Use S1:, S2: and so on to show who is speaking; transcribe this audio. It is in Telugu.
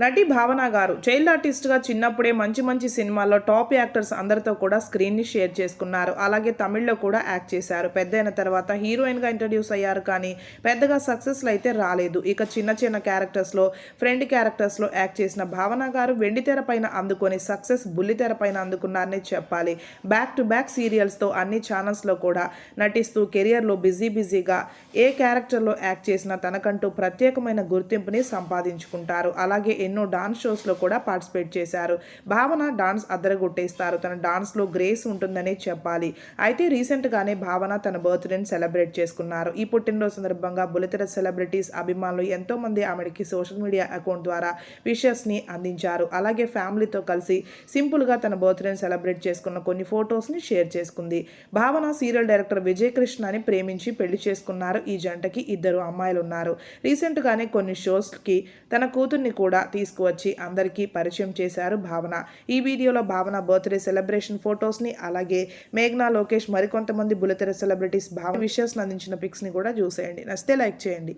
S1: నటి భావన గారు చైల్డ్ ఆర్టిస్ట్గా చిన్నప్పుడే మంచి మంచి సినిమాల్లో టాప్ యాక్టర్స్ అందరితో కూడా స్క్రీన్ని షేర్ చేసుకున్నారు. అలాగే తమిళ్ళో కూడా యాక్ట్ చేశారు. పెద్దయిన తర్వాత హీరోయిన్గా ఇంట్రడ్యూస్ అయ్యారు కానీ పెద్దగా సక్సెస్లు అయితే రాలేదు. ఇక చిన్న చిన్న క్యారెక్టర్స్లో ఫ్రెండ్ క్యారెక్టర్స్లో యాక్ట్ చేసిన భావన గారు వెండితెర పైన అందుకొని సక్సెస్ బుల్లితెర పైన అందుకున్నారని చెప్పాలి. బ్యాక్ టు బ్యాక్ సీరియల్స్తో అన్ని ఛానల్స్లో కూడా నటిస్తూ కెరియర్లో బిజీ బిజీగా ఏ క్యారెక్టర్లో యాక్ట్ చేసినా తనకంటూ ప్రత్యేకమైన గుర్తింపుని సంపాదించుకుంటారు. అలాగే ఎన్నో డాన్స్ షోస్లో కూడా పార్టిసిపేట్ చేశారు. భావన డాన్స్ అద్దరగొట్టేస్తారు. తన డాన్స్లో గ్రేస్ ఉంటుందనే చెప్పాలి. అయితే రీసెంట్గానే భావన తన బర్త్డేని సెలబ్రేట్ చేసుకున్నారు. ఈ పుట్టినరోజు సందర్భంగా బులితెర సెలబ్రిటీస్ అభిమానులు ఎంతోమంది ఆమెకి సోషల్ మీడియా అకౌంట్ ద్వారా విషెస్ని అందించారు. అలాగే ఫ్యామిలీతో కలిసి సింపుల్గా తన బర్త్డేని సెలబ్రేట్ చేసుకున్న కొన్ని ఫొటోస్ని షేర్ చేసుకుంది. భావన సీరియల్ డైరెక్టర్ విజయ్ కృష్ణని ప్రేమించి పెళ్ళి చేసుకున్నారు. ఈ జంటకి ఇద్దరు అమ్మాయిలు ఉన్నారు రీసెంట్గానే కొన్ని షోస్కి తన కూతుర్ని కూడా తీసుకువచ్చి అందరికీ పరిచయం చేశారు భావన. ఈ వీడియోలో భావన బర్త్డే సెలబ్రేషన్ ఫొటోస్ని అలాగే మేఘ్నా లోకేష్ మరికొంతమంది బులతెర సెలబ్రిటీస్ భావన విషయాలను అందించిన పిక్స్ని కూడా చూసేయండి. నచ్చితే లైక్ చేయండి.